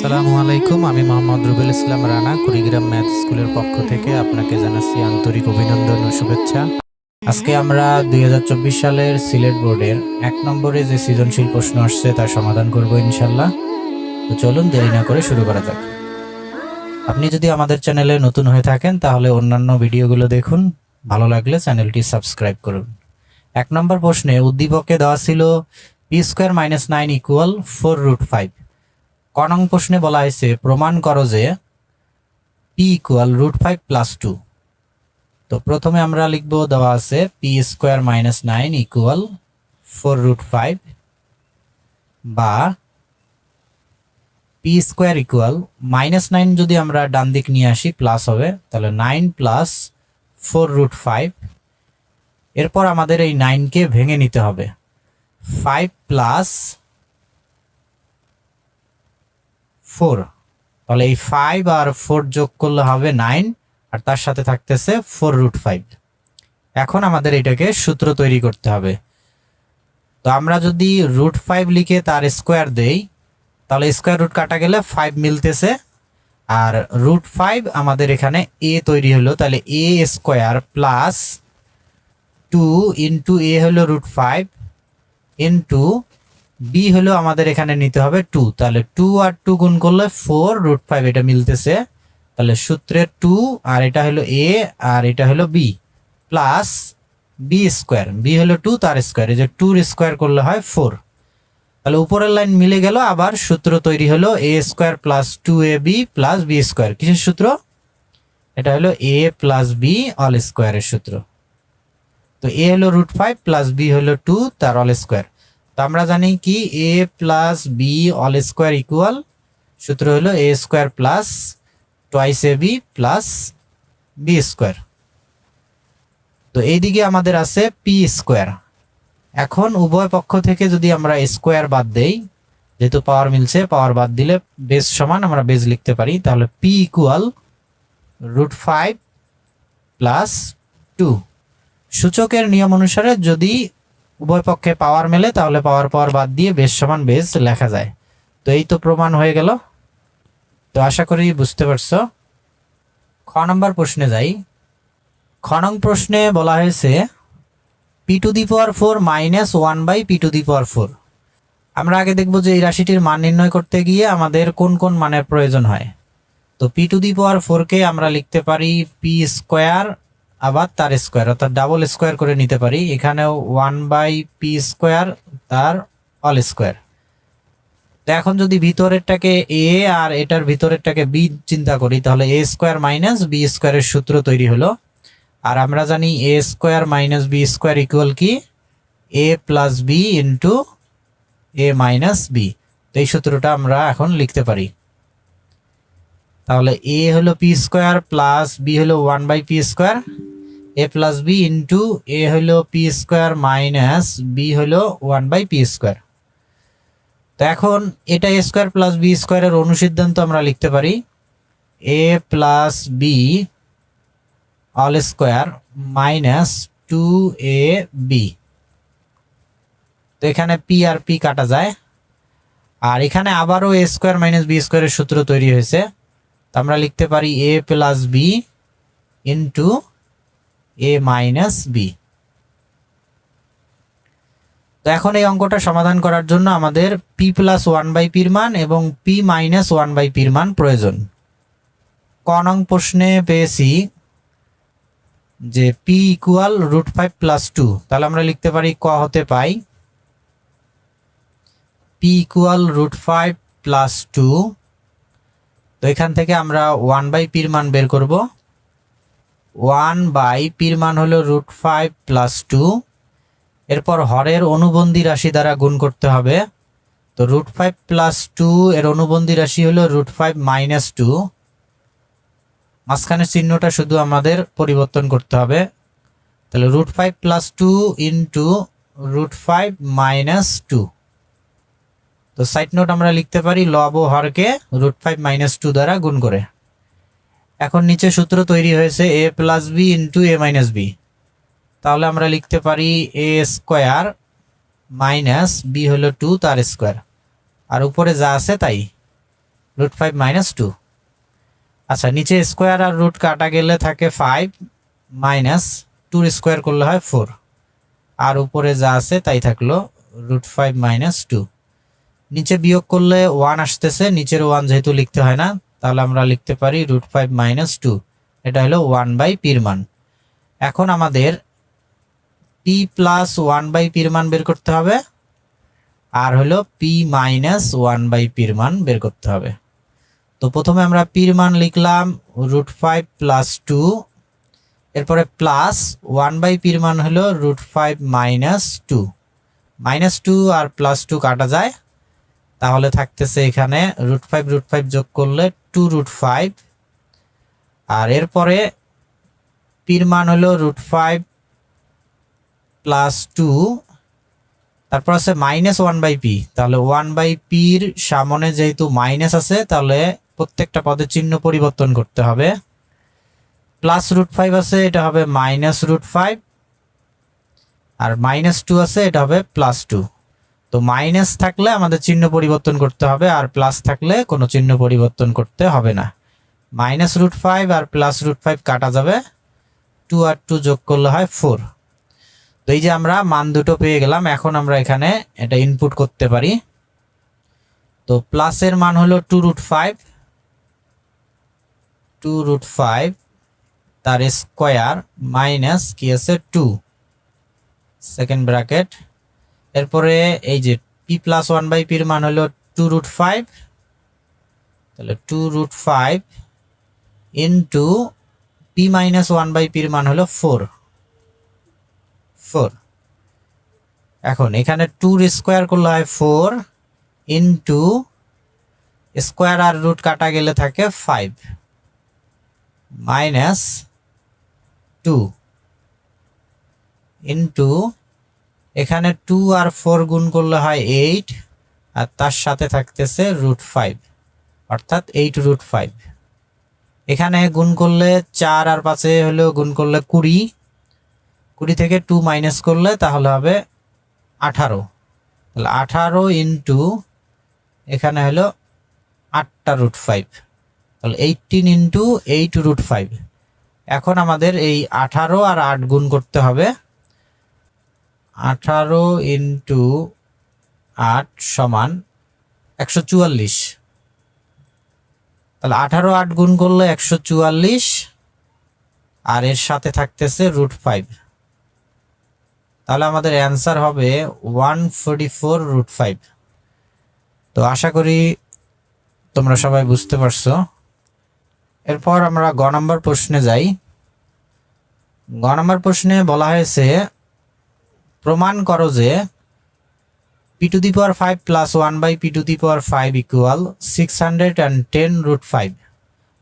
আসসালামু আলাইকুম, আমি মোহাম্মদ রুবেল ইসলাম রানা, কুড়িগ্রাম ম্যাথ স্কুলের পক্ষ থেকে আপনাকে জানাচ্ছি আন্তরিক অভিনন্দন ও শুভেচ্ছা। আজকে আমরা দুই হাজার চব্বিশ সালের সিলেট বোর্ডের এক নম্বরে যে সৃজনশীল প্রশ্ন আসছে তার সমাধান করব ইনশাল্লাহ। তো চলুন দেরি না করে শুরু করা যাক। আপনি যদি আমাদের চ্যানেলে নতুন হয়ে থাকেন, তাহলে অন্যান্য ভিডিওগুলো দেখুন। ভালো লাগলে চ্যানেলটি সাবস্ক্রাইব করুন। এক নম্বর প্রশ্নে উদ্দীপকে দেওয়া ছিল P square minus nine equal four root five নং প্রশ্নে বলা হয়েছে, প্রমাণ করো যে P equal root five plus two তো প্রথমে আমরা লিখব দেওয়া আছে P square minus nine equal four root five বা P square equal minus nine যদি আমরা ডান দিক নিয়ে আসি প্লাস হবে, তাহলে nine plus four root five এরপর আমাদের এই নাইনকে ভেঙে নিতে হবে। ফাইভ প্লাস ফোর তাহলে এই ফাইভ আর ফোর যোগ করলে হবে নাইন আর তার সাথে থাকতেছে ফোর রুট ফাইভ এখন আমাদের এটাকে সূত্র তৈরি করতে হবে। তো আমরা যদি রুট ফাইভ লিখে তার স্কোয়ার দেই, তাহলে স্কোয়ার রুট কাটা গেলে ফাইভ মিলতেছে। আর রুট ফাইভ আমাদের এখানে এ তৈরি হলো, তাহলে a square plus two into a হলো রুট ফাইভ ইন্টু বি হলো আমাদের এখানে নিতে হবে টু তাহলে টু আর টু গুণ করলে ফোর রুট ফাইভ এটা মিলতেছে। তাহলে সূত্রের টু আর এটা হলো এ আর এটা হলো b plus b square b হলো টু তার স্কোয়ার এই যে টুর স্কোয়ার করলে হয় ফোর তাহলে উপরের লাইন মিলে গেল, আবার সূত্র তৈরি হলো a square plus two a b plus b square কিসের সূত্র? এটা হলো এ প্লাস বি অল স্কোয়ারের সূত্র। তো এ হলো রুট ফাইভ প্লাস বি হলো টু তার অল স্কোয়ার আমরা জানি কি? A plus b all square equal সূত্র হলো a square plus twice a b plus b square তো এইদিকে আমাদের আছে পি স্কোয়ার এখন উভয় পক্ষ থেকে যদি আমরা স্কোয়ার বাদ দেই, যেহেতু পাওয়ার মিলছে পাওয়ার বাদ দিলে বেস সমান আমরা বেজ লিখতে পারি। তাহলে P equal root five plus two সূচকের নিয়ম অনুসারে যদি উভয় পক্ষে পাওয়ার মেলে, তাহলে পাওয়ার পাওয়ার বাদ দিয়ে বেশ সমান বেস লেখা যায়। তো এই তো প্রমাণ হয়ে গেল। তো আশা করি বুঝতে পারছ। খ নম্বর প্রশ্নে যাই। খ নং প্রশ্নে বলা হয়েছে, P to the power four minus one by P to the power four. আমরা আগে দেখব যে এই রাশিটির মান নির্ণয় করতে গিয়ে আমাদের কোন কোন মানের প্রয়োজন হয়। তো পি টু দি পাওয়ার ফোরকে আমরা লিখতে পারি পি স্কোয়ার আবার তার স্কোয়ার অর্থাৎ ডাবল স্কোয়ার করে নিতে পারি। এখানেও ওয়ান বাই পি স্কোয়ার তার অল স্কোয়ার তো এখন যদি ভিতরেরটাকে এ আর এটার ভিতরেরটাকে বি চিন্তা করি, তাহলে এ স্কোয়ার মাইনাস বি স্কোয়ারের সূত্র তৈরি হলো। আর আমরা জানি a square minus b square equal কি? A plus b into a minus b তো এই সূত্রটা আমরা এখন লিখতে পারি। তাহলে এ হলো পি স্কোয়ার প্লাস বি হলো one by P square a plus b into a হলো পি স্কোয়ার মাইনাস বি হলো ওয়ান বাই পি স্কোয়ার তো এখন এটা এ স্কোয়ার প্লাস বি স্কোয়ারের অনুসিদ্ধান্ত আমরা লিখতে পারি। A plus b all square minus two a b তো এখানে পি আর পি কাটা যায়। আর এখানে আবারও এ স্কোয়ার মাইনাস বি স্কোয়ারের সূত্র তৈরি হয়েছে। তো আমরা লিখতে পারি a plus b into a minus b তো এখন এই অঙ্কটা সমাধান করার জন্য আমাদের পি প্লাস ওয়ান বাই পির মান এবং পি মাইনাস ওয়ান বাই পির মান প্রয়োজন। ক নং প্রশ্নে পেয়েছি যে P equal root five plus two তাহলে আমরা লিখতে পারি ক হতে পাই। P equal root five plus two তো এখান থেকে আমরা ওয়ান বাই পির মান বের করব। ওয়ান বাই পির মান হলো রুট ফাইভ প্লাস টু। এরপর হরের অনুবন্ধী রাশি দ্বারা গুণ করতে হবে। তো রুট ফাইভ প্লাস টু এর অনুবন্ধী রাশি হলো রুট ফাইভ মাইনাস টু। মাঝখানের চিহ্নটা শুধু আমাদের পরিবর্তন করতে হবে। তাহলে root five plus two into root five minus two. তো সাইড নোট আমরা লিখতে পারি লব ও হরকে রুট ফাইভ মাইনাস টু দ্বারা গুণ করে। এখন নিচে সূত্র তৈরি হয়েছে a plus b into a minus b তাহলে আমরা লিখতে পারি এ স্কোয়ার মাইনাস বি হলো টু তার স্কোয়ার আর উপরে যা আছে তাই রুট ফাইভ মাইনাস টু আচ্ছা নিচে স্কোয়ার আর রুট কাটা গেলে থাকে ফাইভ মাইনাস টুর স্কোয়ার করলে হয় ফোর আর উপরে যা আছে তাই থাকল রুট ফাইভ মাইনাস টু নিচে বিয়োগ করলে ওয়ান আসতেছে, নিচের ওয়ান যেহেতু লিখতে হয় না তাহলে আমরা লিখতে পারি রুট ফাইভ মাইনাস টু। এটা হলো ওয়ান বাই পির মান। এখন আমাদের পি প্লাস ওয়ান বাই পির মান বের করতে হবে, আর হলো পি মাইনাস ওয়ান বাই পির মান বের করতে হবে। তো প্রথমে আমরা পির মান লিখলাম রুট ফাইভ প্লাস টু, এরপরে প্লাস ওয়ান বাই পির মান হলো root five minus two. Minus two আর প্লাস টু কাটা যায়, তাহলে থাকতেছে এখানে রুট ফাইভ রুট ফাইভ যোগ করলে টু রুট ফাইভ। আর এরপরে পির মান হলো রুট ফাইভ প্লাস টু। তারপর আছে মাইনাস ওয়ান বাই পি। তাহলে ওয়ান বাই পির সামনে যেহেতু মাইনাস আছে, তাহলে প্রত্যেকটা পদের চিহ্ন পরিবর্তন করতে হবে। প্লাস রুট ফাইভ আছে, এটা হবে মাইনাস রুট ফাইভ। আর মাইনাস টু আছে, এটা হবে প্লাস টু। তো মাইনাস থাকলে আমাদের চিহ্ন পরিবর্তন করতে হবে আর প্লাস থাকলে কোনো চিহ্ন পরিবর্তন করতে হবে না। মাইনাস রুট ফাইভ আর প্লাস রুট ফাইভ কাটা যাবে। টু আর টু যোগ করলে হয় ফোর তো এই যে আমরা মান দুটো পেয়ে গেলাম, এখন আমরা এখানে এটা ইনপুট করতে পারি। তো প্লাসের মান হলো two root five two root five তার স্কোয়ার মাইনাস কি আছে টু সেকেন্ড ব্র্যাকেট এরপরে এই যে পি প্লাস ওয়ান বাই পির মান হলো টু রুট ফাইভ তাহলে two root five into P minus one by পির মান হলো ফোর ফোর এখন এখানে টুর স্কোয়ার করলে হয় ফোর ইন্টু স্কোয়ার আর রুট কাটা গেলে থাকে ফাইভ মাইনাস টু ইন্টু এখানে টু আর ফোর গুণ করলে হয় এইট আর তার সাথে থাকতেছে রুট ফাইভ অর্থাৎ এইট রুট ফাইভ এখানে গুণ করলে চার আর পাঁচে হলো গুণ করলে কুড়ি কুড়ি থেকে টু মাইনাস করলে তাহলে হবে আঠারো। তাহলে আঠারো ইন্টু এখানে হলো আটটা রুট ফাইভ তাহলে eighteen into eight root five এখন আমাদের এই আঠারো আর আট গুণ করতে হবে। আঠারো ইন্টু আট সমান একশো চুয়াল্লিশ। তাহলে আঠারো আট গুণ করলে একশো চুয়াল্লিশ, আর এর সাথে থাকতেছে রুট ফাইভ। তাহলে আমাদের অ্যান্সার হবে one forty four root five. তো আশা করি তোমরা সবাই বুঝতে পারছ। এরপর আমরা গ নম্বর প্রশ্নে যাই। গ নম্বর প্রশ্নে বলা হয়েছে প্রমাণ করো যে P to the power five plus one by P to the power five equal six hundred and ten root five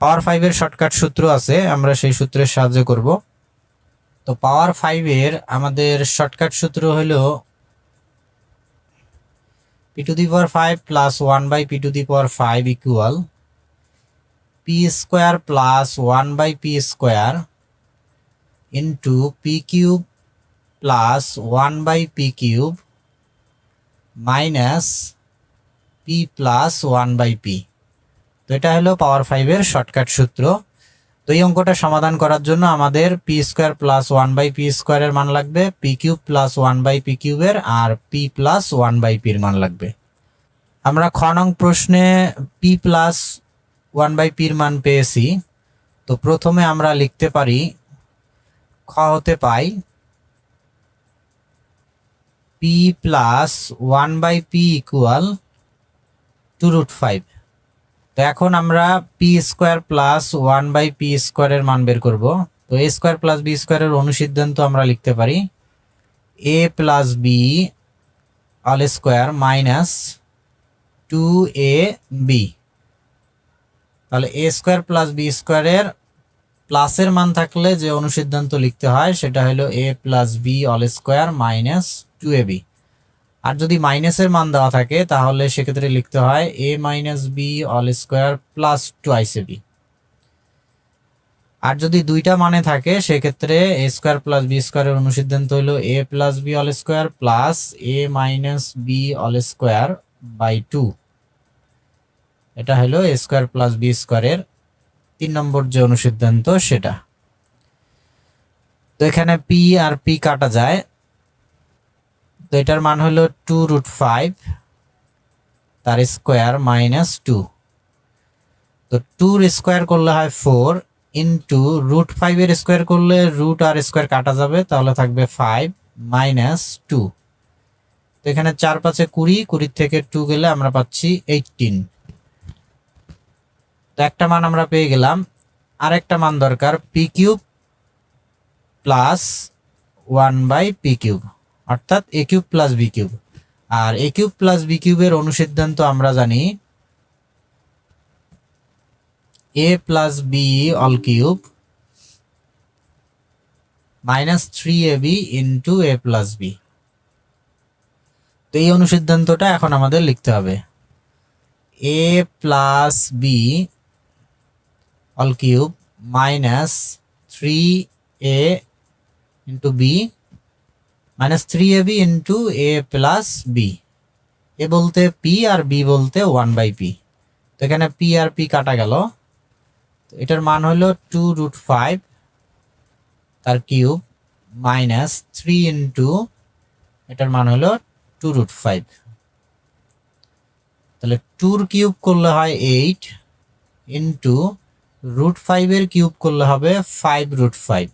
power ফাইভের শর্টকাট সূত্র আছে, আমরা সেই সূত্রের সাহায্য করব। তো পাওয়ার ফাইভের আমাদের শর্টকাট সূত্র হলো P to the power five plus one by P to the power five equal P square plus one by P square into P cube plus one by P cube minus P plus one by P তো এটা হলো পাওয়ার ফাইভের shortcut সূত্র। তো এই অঙ্কটা সমাধান করার জন্য আমাদের P square plus one by P স্কোয়ারের মান লাগবে P cube plus one by P কিউবের আর পি প্লাস ওয়ান বাই পির মান লাগবে। আমরা খ নং প্রশ্নে পি প্লাস ওয়ান বাই পির মান পেয়েছি। তো প্রথমে আমরা লিখতে পারি, খ হতে পাই P plus one by P equal two root five তো এখন আমরা P square plus one by P স্কোয়ারের মান বের করব। তো এ স্কোয়ার প্লাস বি স্কোয়ারের অনুসিদ্ধান্ত আমরা লিখতে পারি a plus b all square minus two a b তাহলে এ স্কোয়ার প্লাস বি স্কোয়ারের প্লাসের মান থাকলে যে অনুসিদ্ধান্ত লিখতে হয়, সেটা হলো a plus b all square minus two a b আর যদি মাইনাসের মান দেওয়া থাকে, তাহলে সেক্ষেত্রে লিখতে হয় a minus b all square plus twice a b আর যদি দুইটা মানে থাকে, সেক্ষেত্রে এ স্কোয়ার প্লাস বি স্কোয়ারের অনুসিদ্ধান্ত হলো a plus b all square plus a minus b all square by two এটা হলো এ স্কোয়ার প্লাস বি স্কোয়ারের তিন নম্বর যে অনুসিদ্ধান্ত সেটা। তো এখানে পি আর পি কাটা যায়। তো এটার মান হলো টু রুট ফাইভ তার স্কোয়ার মাইনাস টু তো টুর স্কোয়ার করলে হয় ফোর ইন্টু রুট ফাইভের স্কোয়ার করলে রুট আর স্কোয়ার কাটা যাবে, তাহলে থাকবে ফাইভ মাইনাস টু তো এখানে চার পাঁচে কুড়ি, কুড়ির থেকে টু গেলে আমরা পাচ্ছি এইটিন তো একটা মান আমরা পেয়ে গেলাম। আর একটা মান দরকার P cube plus one by P cube অর্থাৎ a cube plus b cube R a cube plus b কিউবের অনুসিদ্ধান্ত আমরা জানি a plus b all cube minus three a b into a plus b তো এই অনুসিদ্ধান্তটা এখন আমাদের লিখতে হবে। A plus b all cube minus three a into b minus three a b into a plus b a বলতে P আর b বলতে ওয়ান বাই পি তো এখানে পি আর পি কাটা গেল। তো এটার মান হলো টু রুট ফাইভ তার কিউব মাইনাস থ্রি ইন্টু এটার মান হলো টু রুট ফাইভ তাহলে টুর কিউব করলে হয় এইট ইন্টু রুট ফাইভের কিউব করলে হবে ফাইভ রুট ফাইভ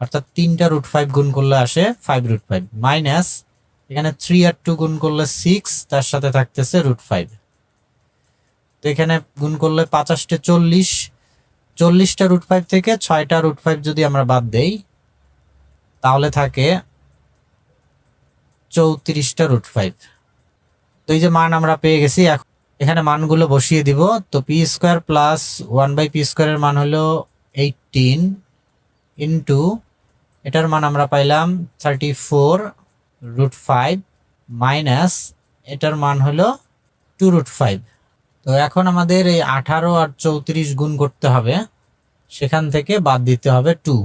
অর্থাৎ তিনটা রুট ফাইভ গুণ করলে আসে ফাইভ রুট ফাইভ মাইনাস এখানে থ্রি আর টু গুণ করলে সিক্স তার সাথে থাকতেছে রুট ফাইভ তো এখানে গুণ করলে পাঁচাশটে চল্লিশ। চল্লিশটা রুট ফাইভ থেকে ছয়টা রুট ফাইভ যদি আমরা বাদ দেই, তাহলে থাকে চৌত্রিশটা রুট ফাইভ তো এই যে মান আমরা পেয়ে গেছি এখন এখানে মানগুলো বসিয়ে দিব। তো P square plus one by P স্কোয়ারের মান হলো এইটিন ইন্টু এটার মান আমরা পাইলাম thirty four root five minus এটার মান হলো টু রুট ফাইভ তো এখন আমাদের এই আঠারো আর চৌত্রিশ গুণ করতে হবে। সেখান থেকে বাদ দিতে হবে টু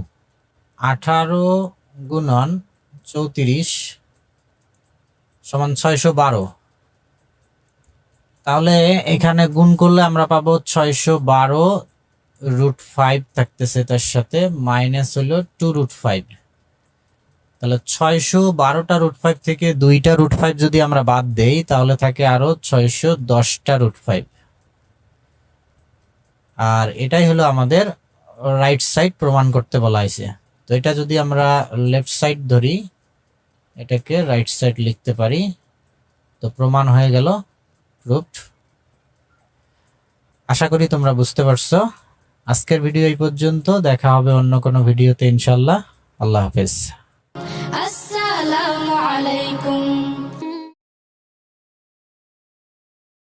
আঠারো গুণন চৌত্রিশ সমান ছয়শো বারো। তাহলে এখানে গুণ করলে আমরা পাবো ছয়শো বারো রুট ফাইভ থাকতেছে তার সাথে মাইনাস হলো টু রুট ফাইভ তাহলে ছয়শো বারোটা রুট ফাইভ থেকে দুইটা রুট ফাইভ যদি আমরা বাদ দেই, তাহলে থাকে আরও ছয়শো দশটা রুট ফাইভ আর এটাই হলো আমাদের রাইট সাইড প্রমাণ করতে বলা হয়েছে। তো এটা যদি আমরা লেফট সাইড ধরি, এটাকে রাইট সাইড লিখতে পারি, তো প্রমাণ হয়ে গেল। রূপ আশা করি তোমরা বুঝতে পারছ। আজকের ভিডিও এই পর্যন্ত। দেখা হবে অন্য কোনো ভিডিওতে ইনশাল্লাহ আল্লাহ হাফিজ। আসসালামু আলাইকুম।